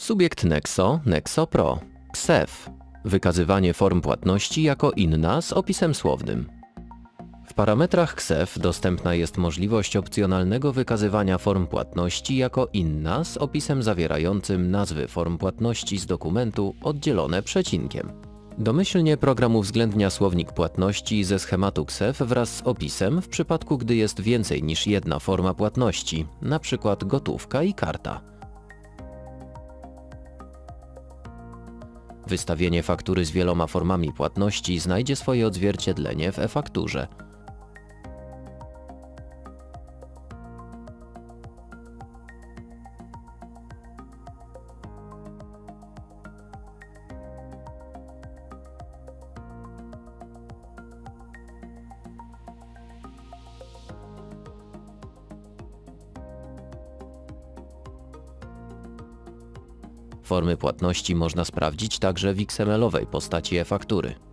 Subiekt Nexo, Nexo Pro. KSEF. Wykazywanie form płatności jako inna z opisem słownym. W parametrach KSEF dostępna jest możliwość opcjonalnego wykazywania form płatności jako inna z opisem zawierającym nazwy form płatności z dokumentu oddzielone przecinkiem. Domyślnie program uwzględnia słownik płatności ze schematu KSEF wraz z opisem w przypadku gdy jest więcej niż jedna forma płatności, np. gotówka i karta. Wystawienie faktury z wieloma formami płatności znajdzie swoje odzwierciedlenie w e-fakturze. Formy płatności można sprawdzić także w XML-owej postaci e-faktury.